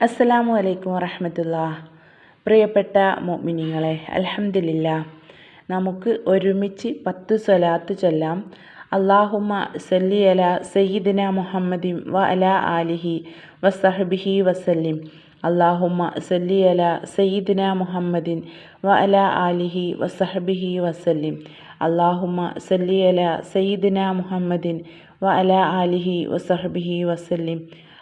അസ്സലാമു അലൈക്കും വറഹമത്തുള്ള പ്രിയപ്പെട്ട മോമിനിങ്ങളെ അലഹമില്ല നമുക്ക് ഒരുമിച്ച് പത്ത് സ്വലാത്ത് ചൊല്ലാം. അള്ളാഹുമ സല്ലി അല സയ്യിദിന മുഹമ്മദിൻ വ അല ആലിഹി വസഹബിഹി വസല്ലിം. അള്ളാഹുമ സല്ലി അല സയ്യിദിന മുഹമ്മദിൻ വ അല ആലിഹി വസഹബിഹി വസല്ലിം. അള്ളാഹുമ സല്ലി അല സയ്യിദിന മുഹമ്മദിൻ വ അല ആലിഹി വസഹബിഹി വസല്ലിം.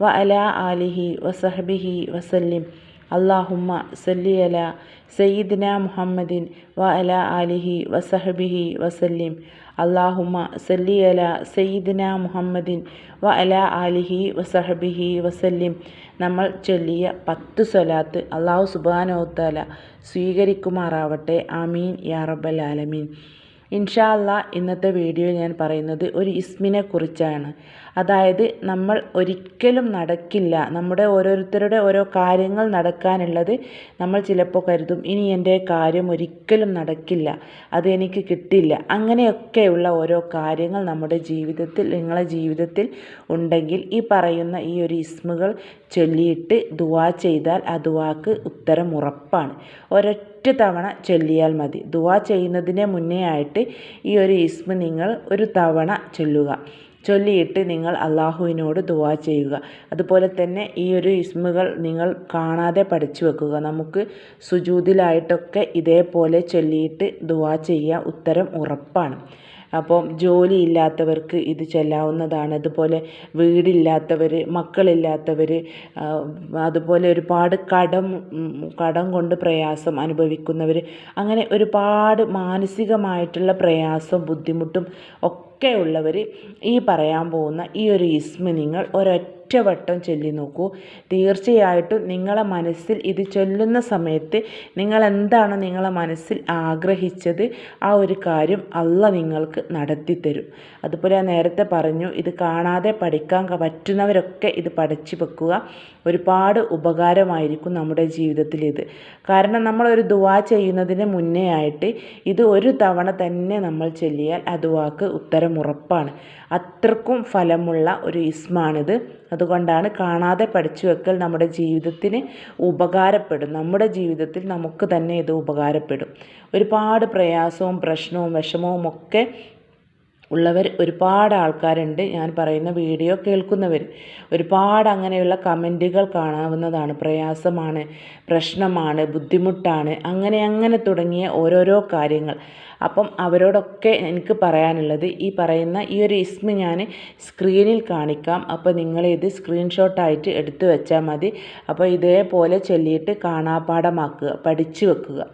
വ ആലിഹി വസഹബിഹി വസല്ലിം. അള്ളാഹുമ്മ സല്ലി അല സയ്യിദിന മുഹമ്മദിൻ വ അല ആലിഹി വസഹബിഹി വസല്ലിം. അള്ളാഹുമ്മ സല്ലി അല സയ്യിദിന മുഹമ്മദിൻ വ അല ആലിഹി വസഹബിഹി വസല്ലിം. നമ്മൾ ചൊല്ലിയ പത്ത് സ്വലാത്ത് അള്ളാഹു സുബാനോത്താല സ്വീകരിക്കുമാറാവട്ടെ. ആമീൻ. യാ റബ്ബൽ ആലമീൻ. ഇൻഷാ അല്ലാ ഇന്നത്തെ വീഡിയോയിൽ ഞാൻ പറയുന്നത് ഒരു ഇസ്മിനെ കുറിച്ചാണ്. അതായത് നമ്മൾ ഒരിക്കലും നടക്കില്ല. നമ്മുടെ ഓരോരുത്തരുടെ ഓരോ കാര്യങ്ങൾ നടക്കാനുള്ളത് നമ്മൾ ചിലപ്പോൾ കരുതും. ഇനി എന്റെ കാര്യം ഒരിക്കലും നടക്കില്ല. അത് എനിക്ക് കിട്ടില്ല. അങ്ങനെയൊക്കെയുള്ള ഓരോ കാര്യങ്ങൾ നമ്മുടെ ജീവിതത്തിൽ നിങ്ങളെ ജീവിതത്തിൽ ഉണ്ടെങ്കിൽ ഈ പറയുന്ന ഈ ഒരു ഇസ്മുകൾ ചൊല്ലിയിട്ട് ദുവാ ചെയ്താൽ ആ ദുവാക്ക് ഉത്തരം ഉറപ്പാണ്. ഒരൊറ്റ തവണ ചൊല്ലിയാൽ മതി. ദുവാ ചെയ്യുന്നതിന് മുന്നേ ആയിട്ട് ഈ ഒരു ഇസ്മ നിങ്ങൾ ഒരു തവണ ചൊല്ലുക. ചൊല്ലിയിട്ട് നിങ്ങൾ അള്ളാഹുവിനോട് ദുവാ ചെയ്യുക. അതുപോലെ തന്നെ ഈ ഒരു ഇസ്മുകൾ നിങ്ങൾ കാണാതെ പഠിച്ചു വെക്കുക. നമുക്ക് സുജൂതിലായിട്ടൊക്കെ ഇതേപോലെ ചൊല്ലിയിട്ട് ദുവാ ചെയ്യുക ഉത്തരം ഉറപ്പാണ്. അപ്പോൾ ജോലിയില്ലാത്തവർക്ക് ഇത് ചെല്ലാവുന്നതാണ്. അതുപോലെ വീടില്ലാത്തവർ മക്കളില്ലാത്തവർ അതുപോലെ ഒരുപാട് കടം കടം കൊണ്ട് പ്രയാസം അനുഭവിക്കുന്നവർ അങ്ങനെ ഒരുപാട് മാനസികമായിട്ടുള്ള പ്രയാസം ബുദ്ധിമുട്ടും ഒക്കെ ഉള്ളവർ ഈ പറയാൻ പോകുന്ന ഈ ഒരു ഇസ്മ നിങ്ങൾ ഒരൊറ്റ ഒറ്റവട്ടം ചൊല്ലി നോക്കൂ. തീർച്ചയായിട്ടും നിങ്ങളെ മനസ്സിൽ ഇത് ചൊല്ലുന്ന സമയത്ത് നിങ്ങൾ എന്താണോ നിങ്ങളെ മനസ്സിൽ ആഗ്രഹിച്ചത് ആ ഒരു കാര്യം അല്ല നിങ്ങൾക്ക് നടത്തിത്തരും. അതുപോലെ ഞാൻ നേരത്തെ പറഞ്ഞു ഇത് കാണാതെ പഠിക്കാൻ പറ്റുന്നവരൊക്കെ ഇത് പഠിച്ചു വെക്കുക ഒരുപാട് ഉപകാരമായിരിക്കും നമ്മുടെ ജീവിതത്തിൽ ഇത്. കാരണം നമ്മളൊരു ദുവാ ചെയ്യുന്നതിന് മുന്നേ ആയിട്ട് ഇത് ഒരു തവണ തന്നെ നമ്മൾ ചൊല്ലിയാൽ ആ ദുവാക്ക് ഉത്തരം ഉറപ്പാണ് അത്രക്കും ഫലമുള്ള ഒരു ഇസ്മാണിത്. അതുകൊണ്ടാണ് കാണാതെ പഠിച്ചു വെക്കൽ നമ്മുടെ ജീവിതത്തിന് ഉപകാരപ്പെടും. നമ്മുടെ ജീവിതത്തിൽ നമുക്ക് തന്നെ ഇത് ഉപകാരപ്പെടും. ഒരുപാട് പ്രയാസവും പ്രശ്നവും വിഷമവും ഒക്കെ ഉള്ളവർ ഒരുപാട് ആൾക്കാരുണ്ട്. ഞാൻ പറയുന്ന വീഡിയോ കേൾക്കുന്നവർ. ഒരുപാട് അങ്ങനെയുള്ള കമന്റുകൾ കാണാവുന്നതാണ്. പ്രയാസമാണ് പ്രശ്നമാണ് ബുദ്ധിമുട്ടാണ്. അങ്ങനെ അങ്ങനെ തുടങ്ങിയ ഓരോരോ കാര്യങ്ങൾ. അപ്പം അവരോടൊക്കെ എനിക്ക് പറയാനുള്ളത് ഈ പറയുന്ന ഈ ഒരു ഇസ്മ ഞാൻ സ്ക്രീനിൽ കാണിക്കാം. അപ്പോൾ നിങ്ങളിത് സ്ക്രീൻഷോട്ടായിട്ട് എടുത്തു വെച്ചാൽ മതി. അപ്പോൾ ഇതേപോലെ ചൊല്ലിയിട്ട് കാണാപാഠമാക്കുക പഠിച്ചു വെക്കുക.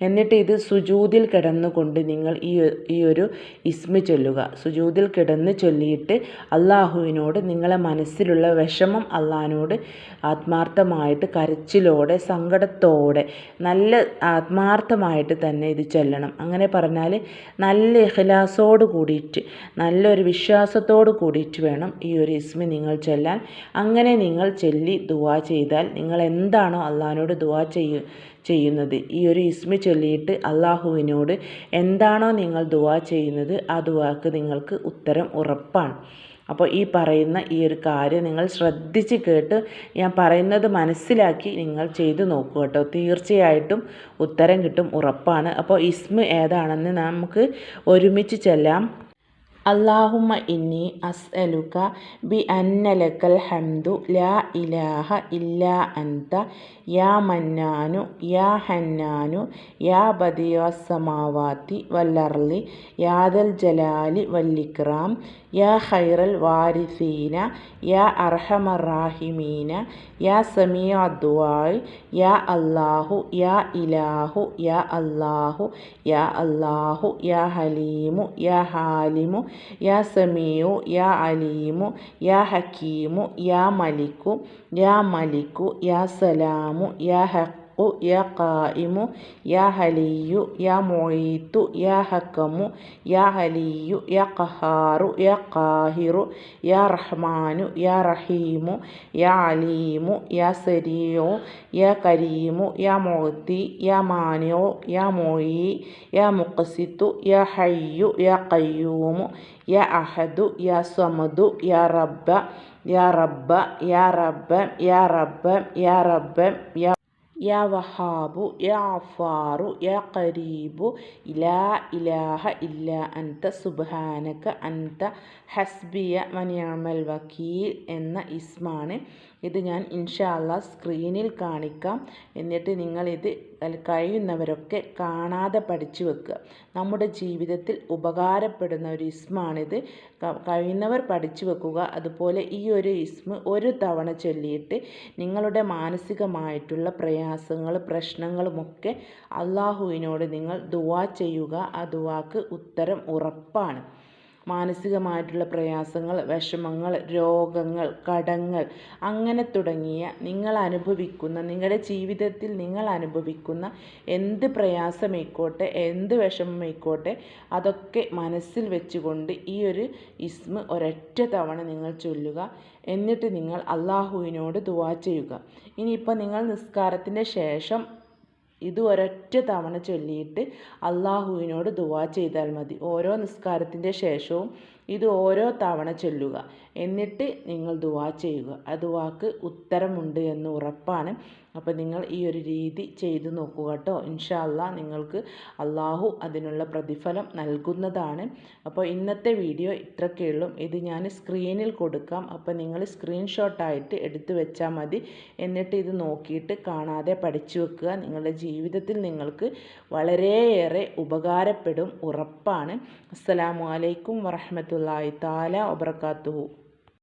എന്നിട്ട് ഇത് സുജൂതിൽ കിടന്നുകൊണ്ട് നിങ്ങൾ ഈ ഈ ഒരു ഇസ്മ ചൊല്ലുക. സുജൂതിൽ കിടന്ന് ചൊല്ലിയിട്ട് അള്ളാഹുവിനോട് നിങ്ങളെ മനസ്സിലുള്ള വിഷമം അള്ളാഹിനോട് ആത്മാർത്ഥമായിട്ട് കരച്ചിലോടെ സങ്കടത്തോടെ നല്ല ആത്മാർത്ഥമായിട്ട് തന്നെ ഇത് ചൊല്ലണം. അങ്ങനെ പറഞ്ഞാൽ നല്ല ഇഖ്ലാസോട് കൂടിയിട്ട് നല്ലൊരു വിശ്വാസത്തോട് കൂടിയിട്ട് വേണം ഈ ഒരു ഇസ്മി നിങ്ങൾ ചൊല്ലാൻ. അങ്ങനെ നിങ്ങൾ ചൊല്ലി ദുവാ ചെയ്താൽ നിങ്ങൾ എന്താണോ അള്ളാഹിനോട് ദുവാ ചെയ്യ ചെയ്യുന്നത്. ഈ ഒരു ഇസ്മ ചൊല്ലിയിട്ട് അള്ളാഹുവിനോട് എന്താണോ നിങ്ങൾ ദുവാ ചെയ്യുന്നത് ആ ദുവാക്ക് നിങ്ങൾക്ക് ഉത്തരം ഉറപ്പാണ്. അപ്പോൾ ഈ പറയുന്ന ഈ ഒരു കാര്യം നിങ്ങൾ ശ്രദ്ധിച്ച് കേട്ട് ഞാൻ പറയുന്നത് മനസ്സിലാക്കി നിങ്ങൾ ചെയ്തു നോക്കുക കേട്ടോ. തീർച്ചയായിട്ടും ഉത്തരം കിട്ടും ഉറപ്പാണ്. അപ്പോൾ ഇസ്മ ഏതാണെന്ന് നമുക്ക് ഒരുമിച്ച് ചെല്ലാം. അള്ളാഹുമ്മ ഇന്നി അസ്അലുക ബി അന്നലക്കൽ ഹംദു ലാ ഇലാഹ ഇല്ലാ അൻത യാ മന്നാനു യാ ഹന്നാനു യാ ബദിയസമാവാത്തി വല്ലർലി യാദൽ ജലാലി വല്ലിക്രാം യാ ഖൈറൽ വാരിസീന യാ അർഹമർ റാഹിമീന യാ സമീഅ ദുആയ് യാ അല്ലാഹു യാ ഇലാഹു യാ അല്ലാഹു യാ അല്ലാഹു യാ ഹലീമു യാ ഹാലിമു യാ സമീഉ യാ അലീമു യാ ഹക്കീമു യാ മലിക്കു യാ മലിക്കു യാ സലാമു യാ ഹക്ക് യാ ഖായിമു യാ ഹലിയു യാ മൊയ്ത്തു യാ ഹക്കമു യാ ഹലിയു യാ ഖഹാറു യാ ഖാഹിറു യാ റഹ്മാനു യാ റഹീമു യാ അലീമു യാ സരിയു യാ കരീമു യാ മൊഹത്തി യാ മാനിയു യാ മൊയി യാ മുഖസിത്തു യാ ഹയ്യു യാ കയ്യൂമു യാ അഹദു യാ സമദു യാ റബ്ബ യാ റബ്ബ യാ റബ്ബ യാ റബ്ബ യാ റബ്ബ യാ യാ വഹാബു യാ അഫാറു യാ ഖരീബു ഇലാ ഇലാഹ ഇല്ല അൻത സുബ്ഹാനക അൻത ഹസ്ബിയ മനിയാമൽ വക്കീൽ എന്ന ഇസ്മാണ് ഇത് ഞാൻ ഇൻഷാ സ്ക്രീനിൽ കാണിക്കാം. എന്നിട്ട് നിങ്ങളിത് കഴിയുന്നവരൊക്കെ കാണാതെ പഠിച്ചു വെക്കുക. നമ്മുടെ ജീവിതത്തിൽ ഉപകാരപ്പെടുന്ന ഒരു ഇസ്മാണിത്. കഴിയുന്നവർ പഠിച്ചു വെക്കുക. അതുപോലെ ഈ ഒരു ഇസ്മ ഒരു തവണ ചൊല്ലിയിട്ട് നിങ്ങളുടെ മാനസികമായിട്ടുള്ള പ്രയാസങ്ങൾ പ്രശ്നങ്ങളുമൊക്കെ അള്ളാഹുവിനോട് നിങ്ങൾ ദുവാ ചെയ്യുക. ആ ദുവാക്ക് ഉത്തരം ഉറപ്പാണ്. മാനസികമായിട്ടുള്ള പ്രയാസങ്ങൾ വിഷമങ്ങൾ രോഗങ്ങൾ കടങ്ങൾ അങ്ങനെ തുടങ്ങിയ നിങ്ങൾ അനുഭവിക്കുന്ന നിങ്ങളുടെ ജീവിതത്തിൽ നിങ്ങൾ അനുഭവിക്കുന്ന എന്ത് പ്രയാസമായിക്കോട്ടെ എന്ത് വിഷമമായിക്കോട്ടെ അതൊക്കെ മനസ്സിൽ വെച്ചുകൊണ്ട് ഈ ഒരു ഇസ്മ ഒരൊറ്റ തവണ നിങ്ങൾ ചൊല്ലുക. എന്നിട്ട് നിങ്ങൾ അള്ളാഹുവിനോട് ദുവാ ചെയ്യുക. ഇനിയിപ്പോൾ നിങ്ങൾ നിസ്കാരത്തിന്റെ ശേഷം ഇത് ഒരൊറ്റ തവണ ചൊല്ലിയിട്ട് അള്ളാഹുവിനോട് ദുവാ ചെയ്താൽ മതി. ഓരോ നിസ്കാരത്തിന്റെ ശേഷവും ഇത് ഓരോ തവണ ചൊല്ലുക. എന്നിട്ട് നിങ്ങൾ ദുവാ ചെയ്യുക. ആ ദുവാക്ക് ഉത്തരമുണ്ട് എന്ന് ഉറപ്പാണ്. അപ്പോൾ നിങ്ങൾ ഈ ഒരു രീതി ചെയ്തു നോക്കുക കേട്ടോ. ഇൻഷാല്ല നിങ്ങൾക്ക് അള്ളാഹു അതിനുള്ള പ്രതിഫലം നൽകുന്നതാണ്. അപ്പോൾ ഇന്നത്തെ വീഡിയോ ഇത്രയൊക്കെയുള്ളൂ ഇത് ഞാൻ സ്ക്രീനിൽ കൊടുക്കാം. അപ്പോൾ നിങ്ങൾ സ്ക്രീൻഷോട്ടായിട്ട് എടുത്തു വെച്ചാൽ മതി. എന്നിട്ട് ഇത് നോക്കിയിട്ട് കാണാതെ പഠിച്ചു വെക്കുക. നിങ്ങളുടെ ജീവിതത്തിൽ നിങ്ങൾക്ക് വളരെയേറെ ഉപകാരപ്പെടും. ഉറപ്പാണ്. അസ്സലാമു അലൈക്കും വറഹമത്തല്ലാഹി താല വബർക്കാത്തുഹു